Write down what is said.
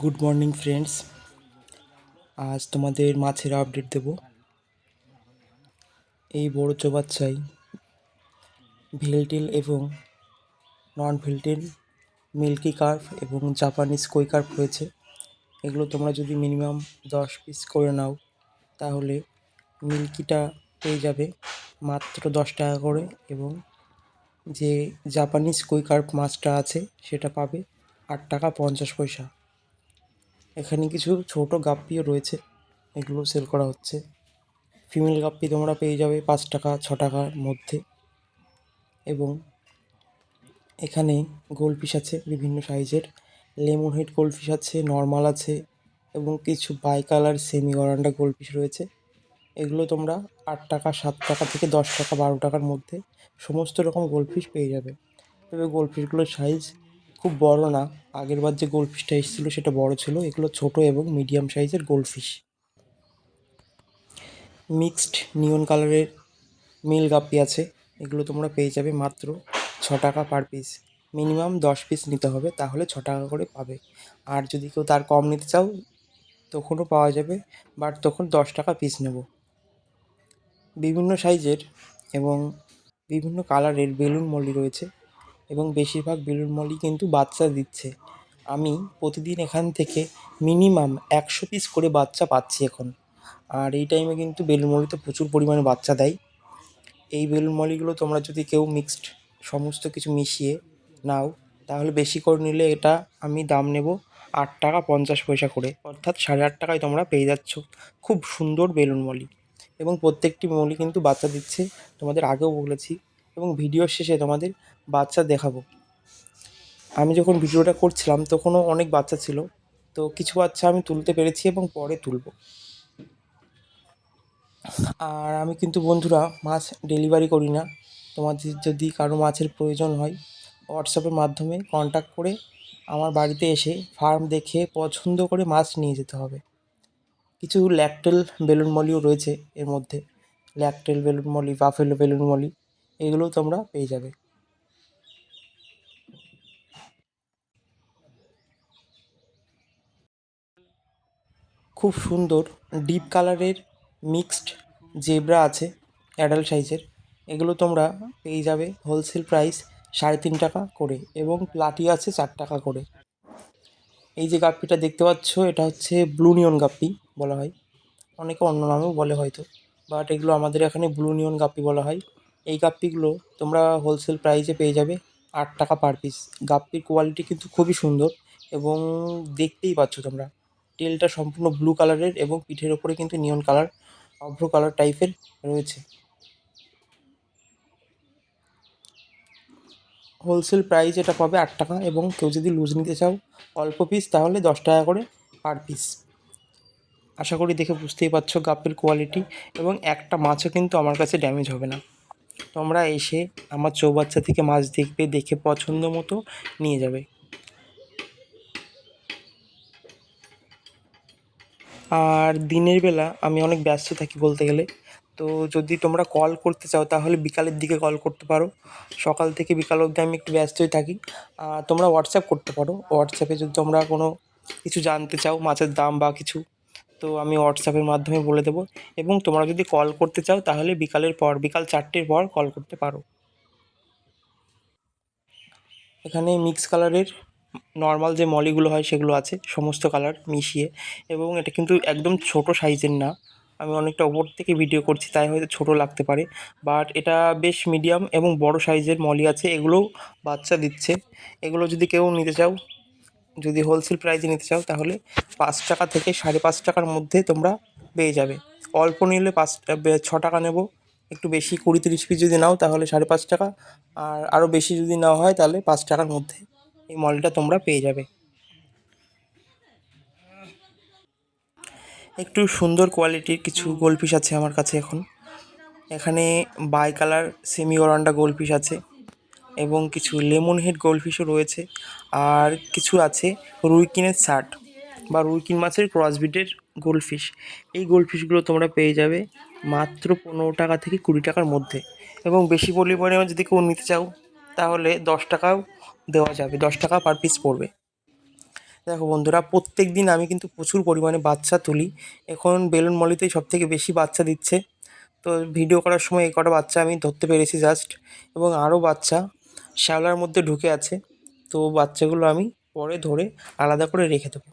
Good morning friends আজ তোমাদের মাছের আপডেট দেব। এই বড় চৌবাচ্চায় ভেলটিল এবং নন ভেলটিল মিল্কি কার্প এবং জাপানিজ কই কার্প রয়েছে। এগুলো তোমরা যদি মিনিমাম দশ পিস করে নাও, তাহলে মিল্কিটা পেয়ে যাবে মাত্র দশ টাকা করে এবং যে জাপানিজ কই কার্প মাছটা আছে, সেটা পাবে আট টাকা পঞ্চাশ পয়সা। এখানে কিছু ছোট গাপ্পিও রয়েছে। এগুলো সেল করা হচ্ছে। ফিমেল গাপ্পি তোমরা পেয়ে যাবে পাঁচ টাকা, ছ টাকার মধ্যে। এবং এখানে গোলফিশ আছে বিভিন্ন সাইজের লেমন হেড গোলফিশ আছে নর্মাল আছে এবং কিছু by colour semi oranda goldfish রয়েছে। এগুলো তোমরা আট টাকা, সাত টাকা থেকে দশ টাকা, বারো টাকার মধ্যে সমস্ত রকম গোলফিশ পেয়ে যাবে। তবে গোলফিশগুলোর সাইজ খুব বড় না। আগেরবার যে গোলফিশটা এসেছিল সেটা বড় ছিল। এগুলো ছোট এবং মিডিয়াম সাইজের গোলফিশ মিক্সড নিয়ন কালারের মিল গাপ্পি আছে। এগুলো তোমরা পেয়ে যাবে মাত্র ছ টাকা পার পিস মিনিমাম দশ পিস নিতে হবে, তাহলে ছ টাকা করে পাবে। আর যদি কেউ তার কম নিতে চাও, তখনও পাওয়া যাবে বাট তখন দশ টাকা পিস নেব। বিভিন্ন সাইজের এবং বিভিন্ন কালারের বেলুন মলি রয়েছে। এবং বেশিরভাগ বেলুন মলি কিন্তু বাচ্চা দিচ্ছে। আমি প্রতিদিন এখান থেকে মিনিমাম একশো পিস করে বাচ্চা পাচ্ছি এখন। আর এই টাইমে কিন্তু বেলুন মলিতে প্রচুর পরিমাণে বাচ্চা দেয়। এই বেলুন মলিগুলো তোমরা যদি কেউ মিক্সড সমস্ত কিছু মিশিয়ে নাও, তাহলে বেশি করে নিলে এটা আমি দাম নেব আট টাকা পঞ্চাশ পয়সা করে। অর্থাৎ সাড়ে আট টাকায় তোমরা পেয়ে যাচ্ছ খুব সুন্দর বেলুন মলি এবং প্রত্যেকটি মলি কিন্তু বাচ্চা দিচ্ছে। তোমাদের আগেও বলেছি এবং ভিডিওর শেষে তোমাদের বাচ্চা দেখাবো। আমি যখন ভিডিওটা করছিলাম, তখনও অনেক বাচ্চা ছিল। তো কিছু বাচ্চা আমি তুলতে পেরেছি এবং পরে তুলব। আর আমি কিন্তু বন্ধুরা মাছ ডেলিভারি করি না। তোমাদের যদি কারও মাছের প্রয়োজন হয় হোয়াটসঅ্যাপের মাধ্যমে কন্ট্যাক্ট করে আমার বাড়িতে এসে ফার্ম দেখে পছন্দ করে মাছ নিয়ে যেতে হবে। কিছু ল্যাকটেল বেলুন মলিও রয়েছে এর মধ্যে। Lyretail balloon molly buffalo balloon molly. এগুলোও তোমরা পেয়ে যাবে। খুব সুন্দর ডিপ কালারের মিক্সড জেব্রা আছে, অ্যাডাল্ট সাইজের। এগুলো তোমরা পেয়ে যাবে হোলসেল প্রাইস সাড়ে তিন টাকা করে এবং প্লাটি আছে চার টাকা করে। এই যে গাপ্পিটা দেখতে পাচ্ছ, এটা হচ্ছে ব্লু নিয়ন গাপ্পি বলা হয়। অনেকে অন্য নামেও বলে হয়তো, বাট এগুলো আমাদের এখানে ব্লু নিয়ন গাপ্পি বলা হয়। এই গাপ্পিগুলো তোমরা হোলসেল প্রাইসে পেয়ে যাবে আট টাকা পার পিস গাপ্পির কোয়ালিটি কিন্তু খুবই সুন্দর এবং দেখতেই পাচ্ছ তোমরা। টেলটা সম্পূর্ণ ব্লু কালারের এবং পিঠের ওপরে কিন্তু নিয়ন কালার অভ্র কালার টাইপের রয়েছে। হোলসেল প্রাইস এটা পাবে আট টাকা এবং কেউ যদি লুজ নিতে চাও অল্প পিস তাহলে দশ টাকা করে পার পিস আশা করি দেখে বুঝতেই পারছ গাপ্পির কোয়ালিটি এবং একটা মাছও কিন্তু আমার কাছে ড্যামেজ হবে না। তোমরা এসে আমার চৌবাচ্চা থেকে মাছ দেখবে, দেখে পছন্দ মতো নিয়ে যাবে। আর দিনের বেলা আমি অনেক ব্যস্ত থাকি বলতে গেলে। তো যদি তোমরা কল করতে চাও, তাহলে বিকালের দিকে কল করতে পারো। সকাল থেকে বিকাল অবধি আমি একটু ব্যস্তই থাকি। তোমরা হোয়াটসঅ্যাপ করতে পারো। হোয়াটসঅ্যাপে যদি তোমরা কোনো কিছু জানতে চাও, মাছের দাম বা কিছু তো আমি হোয়াটসঅ্যাপের মাধ্যমে বলে দেবো। এবং তোমরা যদি কল করতে চাও, তাহলে বিকালের পর, বিকাল চারটের পর কল করতে পারো। এখানে মিক্স কালারের নর্মাল যে মলিগুলো হয়, সেগুলো আছে, সমস্ত কালার মিশিয়ে। এবং এটা কিন্তু একদম ছোট সাইজের না। আমি অনেকটা ওপর থেকে ভিডিও করছি, তাই হয়তো ছোট লাগতে পারে। বাট এটা বেশ মিডিয়াম এবং বড় সাইজের মলি আছে, এগুলোও বাচ্চা দিচ্ছে। এগুলো যদি কেউ নিতে চাও যদি হোলসেল প্রাইসে নিতে চাও, তাহলে পাঁচ টাকা থেকে সাড়ে পাঁচ টাকার মধ্যে তোমরা পেয়ে যাবে। অল্প নিলে পাঁচ ছ টাকা নেব। একটু বেশি কুড়ি তিরিশ পিস যদি নাও, তাহলে সাড়ে পাঁচ টাকা। আর আরও বেশি যদি নেওয়া হয়, তাহলে পাঁচ টাকার মধ্যে এই মলটা তোমরা পেয়ে যাবে। একটু সুন্দর কোয়ালিটির কিছু গোলফিশ আছে আমার কাছে এখন। এখানে by colour semi oranda goldfish আছে। এবং কিছু লেমন হেড গোল্ডফিশও রয়েছে। আর কিছু আছে রুইকিনের শার্ট বা রুইকিন মাছের ক্রসবিটের গোল্ডফিশ এই গোল্ডফিশগুলো তোমরা পেয়ে যাবে মাত্র পনেরো টাকা থেকে কুড়ি টাকার মধ্যে। এবং বেশি পরিমাণে যদি কেউ নিতে চাও, তাহলে দশ টাকাও দেওয়া যাবে, দশ টাকা পার পিস পড়বে। দেখো বন্ধুরা প্রত্যেক দিন আমি কিন্তু প্রচুর পরিমাণে বাচ্চা তুলি। এখন বেলুন মলিতেই সবথেকে বেশি বাচ্চা দিচ্ছে। তো ভিডিও করার সময় এই কটা বাচ্চা আমি ধরতে পেরেছি জাস্ট এবং আরও বাচ্চা শ্যাওলার মধ্যে ঢুকে আছে। তো বাচ্চাগুলো আমি পরে ধরে আলাদা করে রেখে দেবো।